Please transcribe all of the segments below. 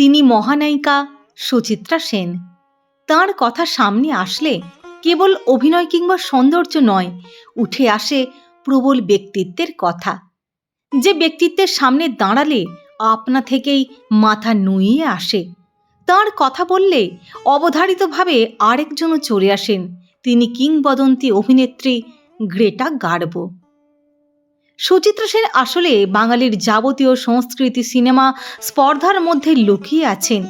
তিনি মহানায়িকা সুচিত্রা সেন। তার কথা সামনে আসলে কেবল অভিনয় কিংবা সৌন্দর্য নয়, উঠে আসে প্রবল ব্যক্তিত্বের কথা। যে ব্যক্তিত্বের সামনে দাঁড়ালে আপনা থেকেই মাথা নুইয়ে আসে। তার কথা বললে অবধারিতভাবে আরেকজনও চলে আসেন। তিনি কিংবদন্তি অভিনেত্রী গ্রেটা গার্বো। সুচিত্রা সেন আসলে বাঙালির যাবতীয় সংস্কৃতি সিনেমা স্পর্ধার মধ্যে লুকিয়ে আছেন।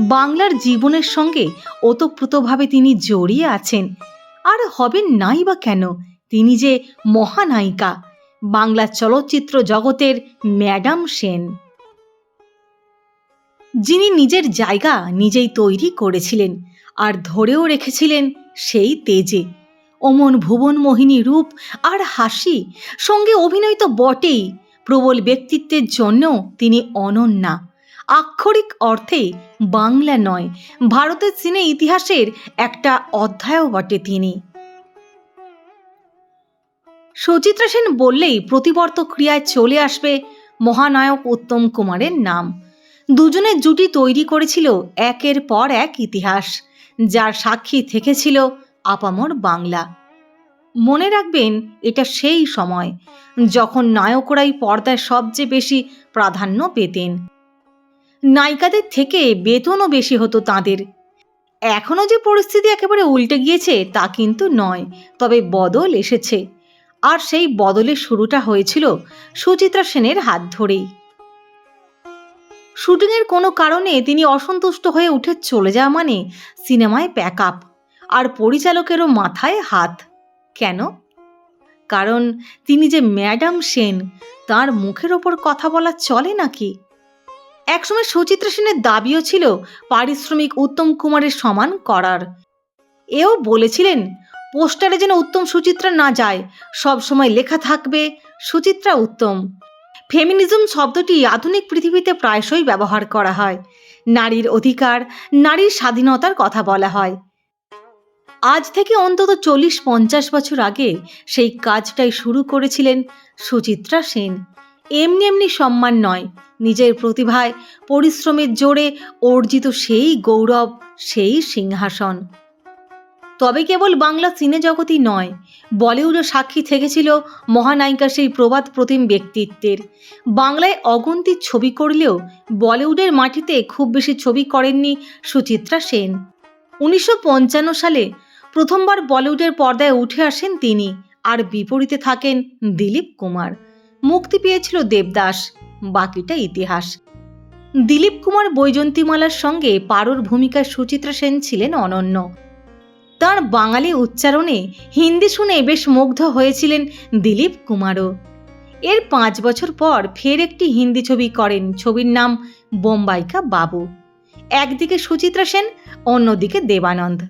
বাংলার জীবনের সঙ্গে ওতপ্রোতভাবে তিনি জড়িয়ে আছেন। আর হবেন নাই বা কেন? তিনি যে মহানায়িকা। বাংলা চলচ্চিত্র জগতের ম্যাডাম সেন। যিনি নিজের জায়গা নিজেই তৈরি করেছিলেন আর ধরেও রেখেছিলেন সেই তেজে। অমন ভুবন মোহিনী রূপ আর হাসি, সঙ্গে অভিনয় তো বটেই। প্রবল ব্যক্তিত্বের জন্য তিনি অনন্যা। আক্ষরিক অর্থে বাংলা নয়, ভারতের সিনে ইতিহাসের একটা অধ্যায়ও বটে তিনি। সুচিত্রা সেন বললেই প্রতিবর্ত ক্রিয়ায় চলে আসবে মহানায়ক উত্তম কুমারের নাম। দুজনের জুটি তৈরি করেছিল একের পর এক ইতিহাস, যার সাক্ষী থেকেছিল আপামর বাংলা। মনে রাখবেন, এটা সেই সময় যখন নায়করাই পর্দায় সবচেয়ে বেশি প্রাধান্য পেতেন। নায়িকাদের থেকে বেতনও বেশি হতো তাদের। এখনও যে পরিস্থিতি একেবারে উল্টে গিয়েছে তা কিন্তু নয়, তবে বদল এসেছে। আর সেই বদলের শুরুটা হয়েছিল সুচিত্রা সেনের হাত ধরেই। শুটিংয়ের কোনো কারণে তিনি অসন্তুষ্ট হয়ে উঠে চলে যাওয়া মানে সিনেমায় প্যাক আর পরিচালকেরও মাথায় হাত। কেন? কারণ তিনি যে ম্যাডাম সেন, তার মুখের ওপর কথা বলা চলে নাকি? একসময় সুচিত্রা সেনের দাবিও ছিল পারিশ্রমিক উত্তম কুমারের সমান করার। এও বলেছিলেন, পোস্টারে যেন উত্তম সুচিত্রা না যায়, সব সময় লেখা থাকবে, সুচিত্রা উত্তম। ফেমিনিজম শব্দটি আধুনিক পৃথিবীতে প্রায়শই ব্যবহার করা হয়। নারীর অধিকার, নারীর স্বাধীনতার কথা বলা হয়। আজ থেকে অন্তত চল্লিশ পঞ্চাশ বছর আগে সেই কাজটাই শুরু করেছিলেন সুচিত্রা সেন। এমনি এমনি সম্মান নয়, নিজের প্রতিভায়, পরিশ্রমের জোরে অর্জিত সেই গৌরব, সেই সিংহাসন। তবে কেবল বাংলা সিনে জগতই নয়, বলিউডও সাক্ষী থেকেছিল মহানায়িকা সেই প্রবাদ প্রতিম ব্যক্তিত্বের। বাংলায় অগন্তি ছবি করলেও বলিউডের মাটিতে খুব বেশি ছবি করেননি সুচিত্রা সেন। উনিশশো পঞ্চান্ন সালে প্রথমবার বলিউডের পর্দায় উঠে আসেন তিনি। আর বিপরীতে থাকেন দিলীপ কুমার। মুক্তি পেয়েছিল দেবদাস, বাকিটা ইতিহাস। দিলীপ কুমার বৈজন্তীমালার সঙ্গে পারোর ভূমিকায় সুচিত্রা সেন ছিলেন অনন্য। তার বাঙালি উচ্চারণে হিন্দি শুনে বেশ মুগ্ধ হয়েছিলেন দিলীপ কুমারও। এর পাঁচ বছর পর ফের একটি হিন্দি ছবি করেন, ছবির নাম বোম্বাইকা বাবু। একদিকে সুচিত্রা সেন, অন্যদিকে দেবানন্দ।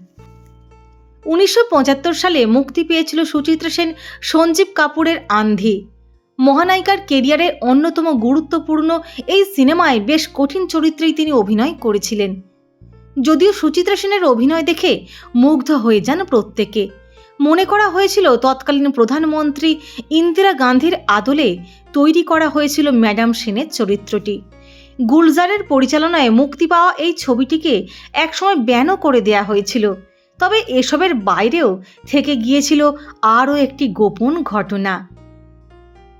উনিশশো পঁচাত্তর সালে মুক্তি পেয়েছিল সুচিত্রা সেন, সঞ্জীব কাপুরের আন্ধি। মহানায়িকার কেরিয়ারের অন্যতম গুরুত্বপূর্ণ এই সিনেমায় বেশ কঠিন চরিত্রেই তিনি অভিনয় করেছিলেন। যদিও সুচিত্রা সেনের অভিনয় দেখে মুগ্ধ হয়ে যান প্রত্যেকে। মনে করা হয়েছিল তৎকালীন প্রধানমন্ত্রী ইন্দিরা গান্ধীর আদলে তৈরি করা হয়েছিল ম্যাডাম সেনের চরিত্রটি। গুলজারের পরিচালনায় মুক্তি পাওয়া এই ছবিটিকে একসময় ব্যানও করে দেয়া হয়েছিল। তবে এসবের বাইরেও থেকে গিয়েছিল আরও একটি গোপন ঘটনা।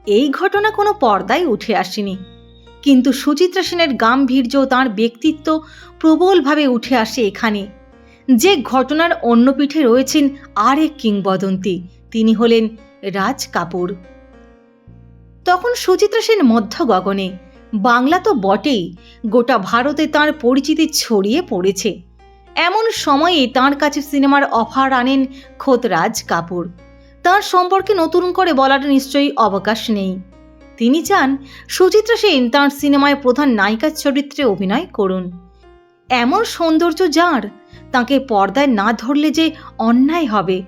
এই ঘটনা কোনো পর্দায় উঠে আসেনি। কিন্তু সুচিত্রা সেনের গাম্ভীর্য তাঁর ব্যক্তিত্ব প্রবলভাবে উঠে আসে এখানে। যে ঘটনার অন্য পিঠে রয়েছেন আর এক কিংবদন্তি, তিনি হলেন রাজ কাপুর। তখন সুচিত্রা সেন মধ্য গগনে, বাংলা তো বটেই, গোটা ভারতে তার পরিচিতি ছড়িয়ে পড়েছে। এমন সময়ে তার কাছে সিনেমার অফার আনেন খোদ রাজ কাপুর। তার সম্পর্কে নতুন করে বলার নিশ্চয়ই অবকাশ নেই। তিনি চান সুচিত্রা সেন তাঁর সিনেমায় প্রধান নায়িকার চরিত্রে অভিনয় করুন। এমন সৌন্দর্য যার, তাকে পর্দায় না ধরলে যে অন্যায় হবে।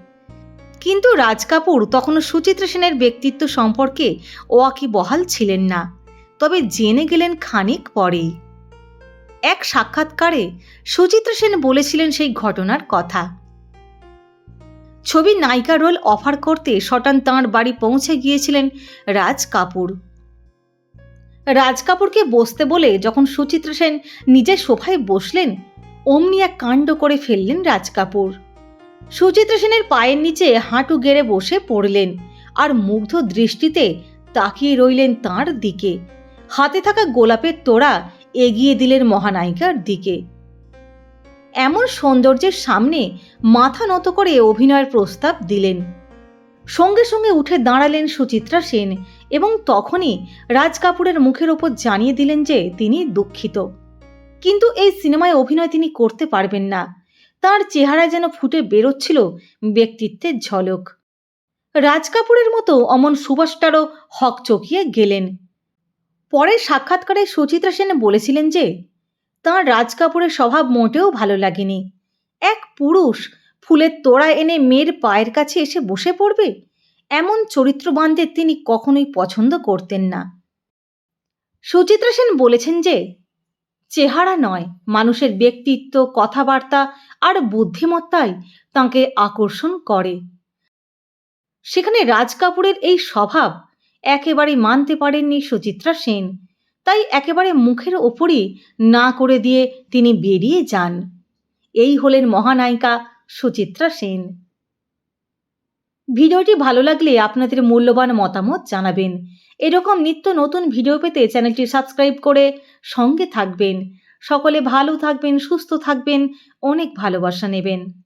কিন্তু রাজ কাপুর তখনও সুচিত্রা সেনের ব্যক্তিত্ব সম্পর্কে ওয়াকি বহাল ছিলেন না। তবে জেনে গেলেন খানিক পরেই। এক সাক্ষাৎকারে সুচিত্রা সেন বলেছিলেন সেই ঘটনার কথা। ছবি নায়িকা রোল অফার করতে শটান তাঁর বাড়ি পৌঁছে গিয়েছিলেন রাজ কাপুর। রাজ কাপুরকে বসতে বলে যখন সুচিত্রা সেন নিজের সোফায় বসলেন, অমনি এক কাণ্ড করে ফেললেন রাজ কাপুর। সুচিত্রা সেনের পায়ের নিচে হাঁটু গেড়ে বসে পড়লেন আর মুগ্ধ দৃষ্টিতে তাকিয়ে রইলেন তার দিকে। হাতে থাকা গোলাপের তোড়া এগিয়ে দিলেন মহানায়িকার দিকে। এমন সৌন্দর্যের সামনে মাথা নত করে অভিনয়ের প্রস্তাব দিলেন। সঙ্গে সঙ্গে উঠে দাঁড়ালেন সুচিত্রা সেন এবং তখনই রাজ কাপুরের মুখের ওপর জানিয়ে দিলেন যে তিনি দুঃখিত। কিন্তু এই সিনেমায় অভিনয় তিনি করতে পারবেন না। তার চেহারায় যেন ফুটে বেরোচ্ছিল ব্যক্তিত্বের ঝলক। রাজ কাপুরের মতো অমন সুভাষটারও হক চকিয়ে গেলেন। পরের সাক্ষাৎকারে সুচিত্রা সেন বলেছিলেন যে, তাঁর রাজ কাপুরের স্বভাব মোটেও ভালো লাগেনি। এক পুরুষ ফুলের তোড়া এনে মেয়ের পায়ের কাছে এসে বসে পড়বে? এমন চরিত্রবানদের তিনি কখনোই পছন্দ করতেন না। সুচিত্রা সেন বলেছেন যে, চেহারা নয়, মানুষের ব্যক্তিত্ব, কথাবার্তা আর বুদ্ধিমত্তাই তাঁকে আকর্ষণ করে। সেখানে রাজ কাপুরের এই স্বভাব একেবারে মানতে পারেননি সুচিত্রা সেন। তাই একেবারে মুখের ওপরই না করে দিয়ে তিনি বেরিয়ে যান। এই হলেন মহানায়িকা সুচিত্রা সেন। ভিডিওটি ভালো লাগলে আপনাদের মূল্যবান মতামত জানাবেন। এরকম নিত্য নতুন ভিডিও পেতে চ্যানেলটি সাবস্ক্রাইব করে সঙ্গে থাকবেন। সকলে ভালো থাকবেন, সুস্থ থাকবেন, অনেক ভালোবাসা নেবেন।